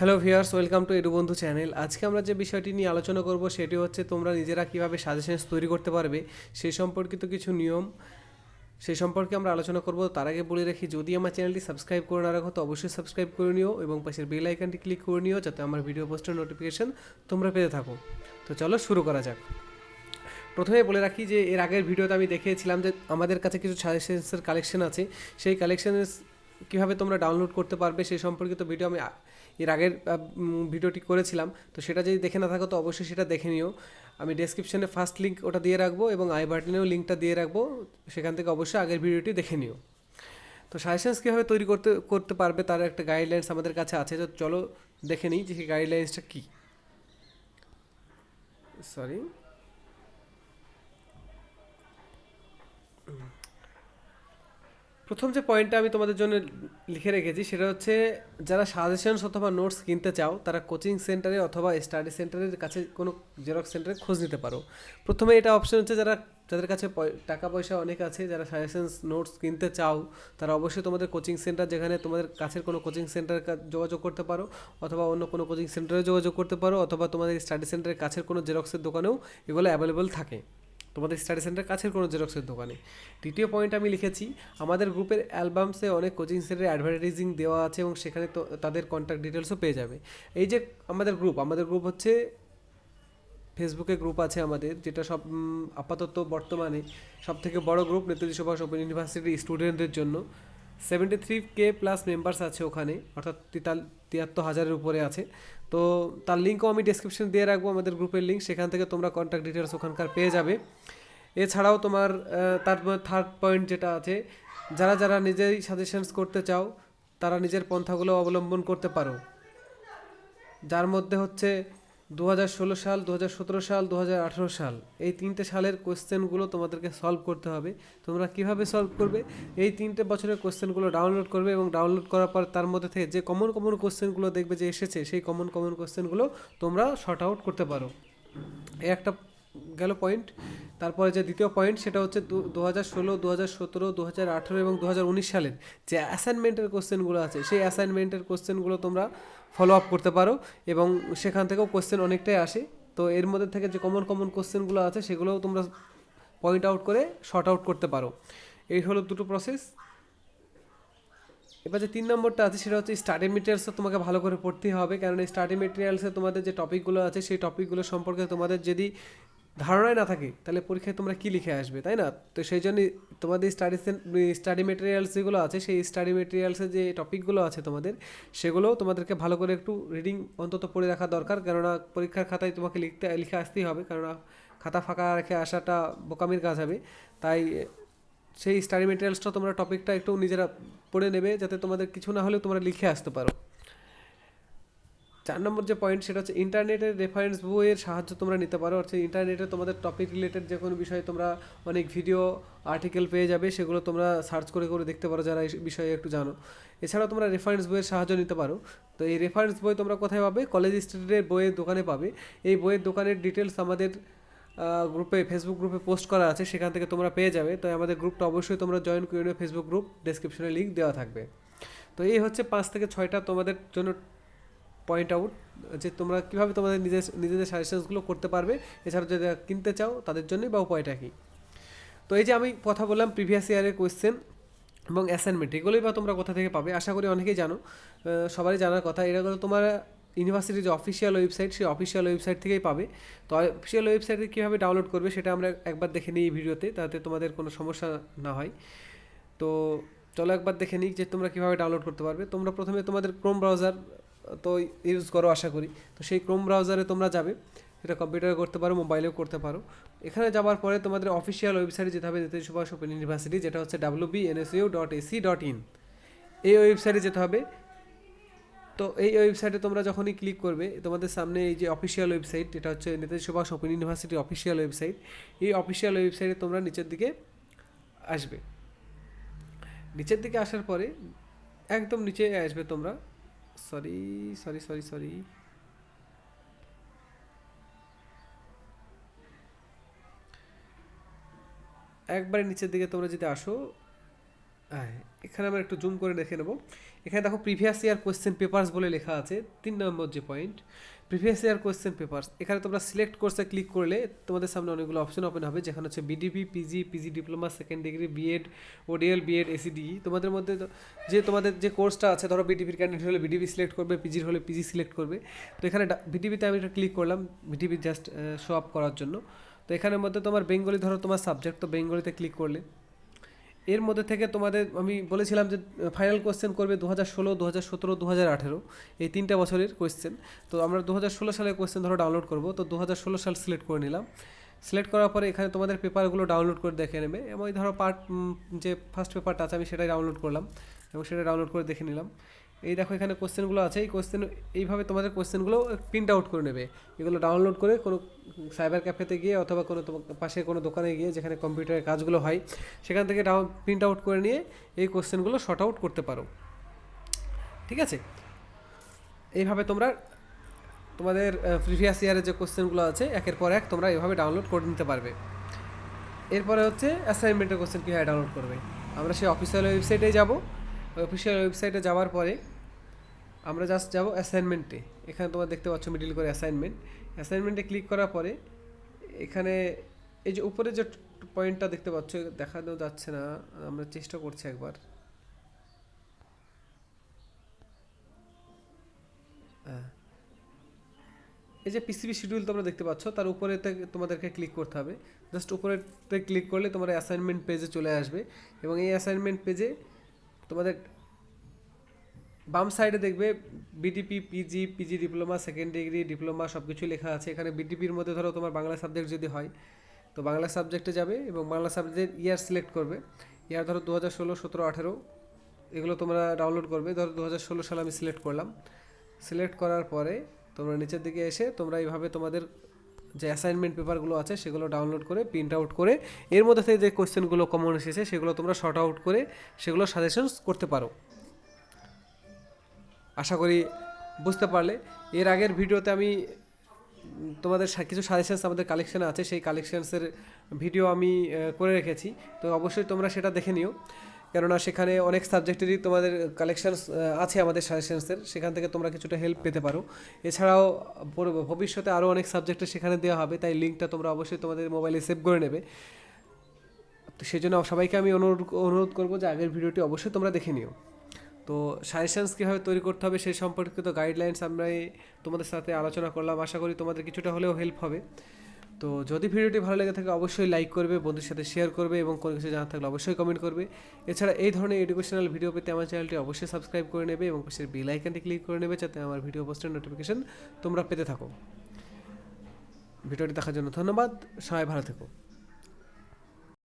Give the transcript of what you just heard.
Hello viewers welcome to Bandhu channel আজকে আমরা যে বিষয়টি নিয়ে আলোচনা করব, সেটি হচ্ছে তোমরা নিজেরা কীভাবে সাজেশনস তৈরি করতে পারবে সেই সম্পর্কিত কিছু নিয়ম। সেই সম্পর্কে আমরা আলোচনা করব, তার আগে বলে রাখি, যদি আমার চ্যানেলটি সাবস্ক্রাইব করে না রাখো, তো অবশ্যই সাবস্ক্রাইব করে নিও এবং পাশের বেল আইকনটি ক্লিক করে নিও, যাতে আমার ভিডিও পোস্টের নোটিফিকেশান তোমরা পেতে থাকো। তো চলো শুরু করা যাক। প্রথমে বলে রাখি যে, এর আগের ভিডিওতে আমি দেখিয়েছিলাম যে, আমাদের কাছে কিছু সাজেশনসের কালেকশন আছে। সেই কালেকশনের কীভাবে তোমরা ডাউনলোড করতে পারবে সেই সম্পর্কিত ভিডিও আমি এর আগের ভিডিওটি করেছিলাম। তো সেটা যদি দেখে না থাকো, তো অবশ্যই সেটা দেখে নিও। আমি ডেসক্রিপশনে ফার্স্ট লিঙ্ক ওটা দিয়ে রাখব এবং আই বাটনেও লিঙ্কটা দিয়ে রাখব। সেখান থেকে অবশ্যই আগের ভিডিওটি দেখে নিও। তো সাজেশনস কীভাবে তৈরি করতে করতে পারবে তার একটা গাইডলাইন্স আমাদের কাছে আছে। তো চলো দেখে নিই যে সেই গাইডলাইন্সটা কী। সরি প্রথম যে পয়েন্টটা আমি তোমাদের জন্য লিখে রেখেছি, সেটা হচ্ছে যারা সাজেশনস অথবা নোটস কিনতে চাও, তারা কোচিং সেন্টারে অথবা স্টাডি সেন্টারের কাছে কোনো জেরক্স সেন্টারে খোঁজ নিতে পারো। প্রথমে এটা অপশন হচ্ছে যারা, যাদের কাছে টাকা পয়সা অনেক আছে, যারা সাজেশনস নোটস কিনতে চাও, তারা অবশ্যই তোমাদের কোচিং সেন্টার যেখানে তোমাদের কাছের কোনো কোচিং সেন্টারে যোগাযোগ করতে পারো, অথবা অন্য কোনো কোচিং সেন্টারে যোগাযোগ করতে পারো, অথবা তোমাদের স্টাডি সেন্টারের কাছের কোনো জেরক্সের দোকানেও এগুলো অ্যাভেলেবেল থাকে। তোমাদের স্টাডি সেন্টার কাছের কোনো জেরক্সের দোকানে। তৃতীয় পয়েন্ট আমি লিখেছি, আমাদের গ্রুপের অ্যালবামসে অনেক কোচিং সেন্টারে অ্যাডভার্টাইজিং দেওয়া আছে এবং সেখানে তো তাদের কন্ট্যাক্ট ডিটেলসও পেয়ে যাবে। এই যে আমাদের গ্রুপ আমাদের গ্রুপ হচ্ছে ফেসবুকে গ্রুপ আছে আমাদের, যেটা সব আপাতত বর্তমানে সব থেকে বড় গ্রুপ নেতাজি সুভাষ ওপেন ইউনিভার্সিটির স্টুডেন্টদের জন্য। Seventy three K plus members আছে ওখানে, অর্থাৎ তিয়াত্তর হাজারের উপরে আছে। তো তার লিঙ্কও আমি ডিসক্রিপশন দিয়ে রাখব আমাদের গ্রুপের লিঙ্ক সেখান থেকে তোমরা কন্ট্যাক্ট ডিটেলস ওখানকার পেয়ে যাবে। এছাড়াও তোমার তার তারপর থার্ড পয়েন্ট যেটা আছে, যারা যারা নিজেই সাজেশনস করতে চাও, তারা নিজের পন্থাগুলো অবলম্বন করতে পারো। যার মধ্যে হচ্ছে দু সাল দু সাল দু সাল। এই তিনটে সালের কোশ্চেনগুলো তোমাদেরকে সলভ করতে হবে। তোমরা কীভাবে সলভ করবে? এই তিনটে বছরের কোয়েশ্চেনগুলো ডাউনলোড করবে এবং ডাউনলোড করার পর তার মধ্যে থেকে যে কমন কমন কোশ্চেনগুলো দেখবে যে এসেছে, সেই কমন কমন কোয়েশ্চেনগুলো তোমরা শর্ট আউট করতে পারো। একটা গেল পয়েন্ট তারপরে যে দ্বিতীয় পয়েন্ট সেটা হচ্ছে দু হাজার ষোলো দু হাজার সতেরো দু হাজার আঠেরো এবং দু হাজার উনিশ সালের যে অ্যাসাইনমেন্টের কোশ্চেনগুলো আছে, সেই অ্যাসাইনমেন্টের কোশ্চেনগুলো তোমরা ফলো আপ করতে পারো এবং সেখান থেকেও কোশ্চেন অনেকটাই আসে। তো এর মধ্যে থেকে যে কমন কমন কোশ্চেনগুলো আছে, সেগুলোও তোমরা পয়েন্ট আউট করে শর্ট আউট করতে পারো। এই হলো দুটো প্রসেস এবার যে তিন নম্বরটা আছে, সেটা হচ্ছে স্টাডি মেটেরিয়ালসও তোমাকে ভালো করে পড়তেই হবে। কারণ এই স্টাডি মেটেরিয়ালসে তোমাদের যে টপিকগুলো আছে, সেই টপিকগুলো সম্পর্কে তোমাদের যদি ধারণাই না থাকে, তাহলে পরীক্ষায় তোমরা কী লিখে আসবে, তাই না? তো সেই জন্যই তোমাদের স্টাডি স্টাডি মেটেরিয়ালস যেগুলো আছে, সেই স্টাডি মেটেরিয়ালসের যে টপিকগুলো আছে তোমাদের, সেগুলোও তোমাদেরকে ভালো করে একটু রিডিং অন্তত পড়ে রাখা দরকার। কেননা পরীক্ষার খাতায় তোমাকে লিখতে, লিখে আসতেই হবে, কেননা খাতা ফাঁকা রেখে আসাটা বোকামির কাজ হবে। তাই সেই স্টাডি মেটেরিয়ালসটা তোমরা টপিকটা একটু নিজেরা পড়ে নেবে, যাতে তোমাদের কিছু না হলেও তোমরা লিখে আসতে পারো। চার নম্বর যে পয়েন্ট সেটা হচ্ছে ইন্টারনেটের রেফারেন্স বইয়ের সাহায্য তোমরা নিতে পারো। অর্থাৎ ইন্টারনেটে তোমাদের টপিক রিলেটেড যে কোনো বিষয়ে তোমরা অনেক ভিডিও আর্টিকেল পেয়ে যাবে, সেগুলো তোমরা সার্চ করে করে দেখতে পারো যারা এই বিষয়ে একটু জানো। এছাড়াও তোমরা রেফারেন্স বইয়ের সাহায্য নিতে পারো। তো এই রেফারেন্স বই তোমরা কোথায় পাবে? কলেজ স্ট্রিটের বইয়ের দোকানে পাবে। এই বইয়ের দোকানের ডিটেলস আমাদের গ্রুপে ফেসবুক গ্রুপে পোস্ট করা আছে, সেখান থেকে তোমরা পেয়ে যাবে। তো আমাদের গ্রুপটা অবশ্যই তোমরা জয়েন করে নিও। ফেসবুক গ্রুপ ডেসক্রিপশনে লিঙ্ক দেওয়া থাকবে। তো এই হচ্ছে পাঁচ থেকে ছয়টা তোমাদের জন্য পয়েন্ট আউট যে তোমরা কীভাবে তোমাদের নিজের, নিজেদের সাজেশনসগুলো করতে পারবে। এছাড়া যদি কিনতে চাও, তাদের জন্যই বা উপায়টা কী? তো এই যে আমি কথা বললাম প্রিভিয়াস ইয়ারের কোয়েশ্চেন এবং অ্যাসাইনমেন্ট এগুলোই বা তোমরা কোথা থেকে পাবে? আশা করি অনেকেই জানো। সবারই জানার কথা এগুলো তোমার ইউনিভার্সিটির যে অফিসিয়াল ওয়েবসাইট সেই অফিসিয়াল ওয়েবসাইট থেকেই পাবে। তো অফিসিয়াল ওয়েবসাইটে কীভাবে ডাউনলোড করবে, সেটা আমরা একবার দেখে নিই এই ভিডিওতে, তাতে তোমাদের কোনো সমস্যা না হয়। তো চলো একবার দেখে নিই যে তোমরা কীভাবে ডাউনলোড করতে পারবে। তোমরা প্রথমে তোমাদের ক্রোম ব্রাউজার তো ইউজ করো আশা করি। তো সেই ক্রোম ব্রাউজারে তোমরা যাবে। এটা কম্পিউটারে করতে পারো মোবাইলেও করতে পারো। এখানে যাওয়ার পরে তোমাদের অফিসিয়াল ওয়েবসাইটে যেতে হবে নেতাজি সুভাষ ওপেন ইউনিভার্সিটি, যেটা হচ্ছে W B NSU dot AC dot in এই ওয়েবসাইটে যেতে হবে। তো এই ওয়েবসাইটে তোমরা যখনই ক্লিক করবে, তোমাদের সামনে এই যে অফিসিয়াল ওয়েবসাইট এটা হচ্ছে Netaji Subhas open university official website এই অফিসিয়াল ওয়েবসাইটে তোমরা নিচের দিকে আসবে। নিচের দিকে আসার পরে একদম নিচে আসবে তোমরা। সরি সরি সরি সরি একবারে নিচের দিকে তোমরা যদি আসো হ্যাঁ এখানে আমরা একটু জুম করে দেখে নেব। এখানে দেখো প্রিভিয়াস ইয়ার কোয়েশ্চেন পেপার্স বলে লেখা আছে, তিন নম্বর যে point previous year question papers এখানে তোমরা সিলেক্ট কোর্সে ক্লিক করলে তোমাদের সামনে অনেকগুলো অপশন ওপেন হবে, যেখানে হচ্ছে BDP PG PG diploma second degree BEd ODL BEd ACD তোমাদের মধ্যে যে তোমাদের যে কোর্সটা আছে, ধরো বিডিপির ক্যান্ডিডেট হলে বিডিপি সিলেক্ট করবে পিজির হলে পিজি সিলেক্ট করবে। তো এখানে বিডিপিতে আমি এটা ক্লিক করলাম বিডিপি জাস্ট শো আপ করার জন্য। তো এখানের মধ্যে তোমার বেঙ্গলি ধরো তোমার সাবজেক্ট তো বেঙ্গলিতে ক্লিক করলে। এর মধ্যে থেকে তোমাদের, আমি বলেছিলাম যে ফাইনাল কোয়েশ্চেন করবে দু হাজার ষোলো দু হাজার সতেরো দু হাজার আঠেরো, এই তিনটা বছরের কোয়েশ্চেন তো আমরা দু হাজার ষোলো সালের কোয়েশ্চেন ধরো ডাউনলোড করব। তো দু হাজার ষোলো সাল সিলেক্ট করে নিলাম। সিলেক্ট করার পরে এখানে তোমাদের পেপারগুলো ডাউনলোড করে দেখে নেবে। এবং ধরো পার্ট যে ফার্স্ট পেপারটা আছে, আমি সেটাই ডাউনলোড করলাম। এবং সেটা ডাউনলোড করে দেখে নিলাম। এই দেখো এখানে কোশ্চেনগুলো আছে। এই কোশ্চেন এইভাবে তোমাদের কোশ্চেনগুলো প্রিন্ট আউট করে নেবে। এগুলো ডাউনলোড করে কোনো সাইবার ক্যাফেতে গিয়ে অথবা কোনো তোমার পাশে কোনো দোকানে গিয়ে যেখানে কম্পিউটারের কাজগুলো হয়, সেখান থেকে ডাউন প্রিন্ট আউট করে নিয়ে এই কোশ্চেনগুলো শর্ট আউট করতে পারো। ঠিক আছে? এইভাবে তোমরা তোমাদের প্রিভিয়াস ইয়ারের যে কোশ্চেনগুলো আছে, একের পর এক তোমরা এভাবে ডাউনলোড করে নিতে পারবে। এরপরে হচ্ছে অ্যাসাইনমেন্টের কোশ্চেন কীভাবে ডাউনলোড করবে? আমরা সেই অফিসিয়াল ওয়েবসাইটে যাব। অফিসিয়াল ওয়েবসাইটে যাওয়ার পরে আমরা জাস্ট যাব অ্যাসাইনমেন্টে এখানে তোমরা দেখতে পাচ্ছ মিডিল করে অ্যাসাইনমেন্ট অ্যাসাইনমেন্টে ক্লিক করার পরে এখানে এই যে উপরে যে পয়েন্টটা দেখতে পাচ্ছ, দেখানো যাচ্ছে না, আমরা চেষ্টা করছি একবার। হ্যাঁ। এই যে পিসিবি শিডিউল তোমরা দেখতে পাচ্ছ, তার উপরে তোমাদেরকে ক্লিক করতে হবে। জাস্ট উপরেতে ক্লিক করলে তোমার অ্যাসাইনমেন্ট পেজে চলে আসবে। এবং এই অ্যাসাইনমেন্ট পেজে তোমাদের বাম সাইডে দেখবে BDP PG PG diploma second degree diploma সব কিছু লেখা আছে। এখানে বিডিপির মধ্যে ধরো তোমার বাংলা সাবজেক্ট যদি হয়, তো বাংলা সাবজেক্টে যাবে এবং বাংলা সাবজেক্টের ইয়ার সিলেক্ট করবে। ইয়ার ধরো দু হাজার ষোলো, সতেরো, আঠেরো, এগুলো তোমরা ডাউনলোড করবে। ধরো দু হাজার ষোলো সালে আমি সিলেক্ট করলাম। সিলেক্ট করার পরে তোমরা নিচের দিকে এসে তোমরা এইভাবে তোমাদের যে অ্যাসাইনমেন্ট পেপারগুলো আছে সেগুলো ডাউনলোড করে প্রিন্ট আউট করে, এর মধ্যে থেকে যে কোয়েশ্চেনগুলো কমন এসেছে সেগুলো তোমরা শর্ট আউট করে সেগুলো সাজেশনস করতে পারো। আশা করি বুঝতে পারলে। এর আগের ভিডিওতে আমি তোমাদের কিছু সাজেশনস আমাদের কালেকশানে আছে, সেই কালেকশানসের ভিডিও আমি করে রেখেছি। তো অবশ্যই তোমরা সেটা দেখে নিও। কেননা সেখানে অনেক সাবজেক্টেরই তোমাদের কালেকশানস আছে আমাদের সাজেশনসের সেখান থেকে তোমরা কিছুটা হেল্প পেতে পারো। এছাড়াও ভবিষ্যতে আরও অনেক সাবজেক্টের সেখানে দেওয়া হবে, তাই লিঙ্কটা তোমরা অবশ্যই তোমাদের মোবাইলে সেভ করে নেবে। তো সেই জন্য সবাইকে আমি অনুরোধ অনুরোধ করব যে আগের ভিডিওটি অবশ্যই তোমরা দেখে নিও। তো সাজেশনস কীভাবে তৈরি করতে হবে সেই সম্পর্কিত গাইডলাইন্স আমরা তোমাদের সাথে আলোচনা করলাম। আশা করি তোমাদের কিছুটা হলেও হেল্প হবে। তো যদি ভিডিওটি ভালো লেগে থাকে, অবশ্যই লাইক করবে, বন্ধুদের সাথে শেয়ার করবে এবং কোনো কিছু জানা থাকলে অবশ্যই কমেন্ট করবে। এছাড়া এই ধরনের এডুকেশনাল ভিডিও পেতে আমার চ্যানেলটি অবশ্যই সাবস্ক্রাইব করে নেবে এবং পাশের বেল আইকনটি ক্লিক করে নেবে যাতে আমার ভিডিও পোস্টের নোটিফিকেশন তোমরা পেতে থাকো। ভিডিওটি দেখার জন্য ধন্যবাদ। সবাই ভালো থেকো।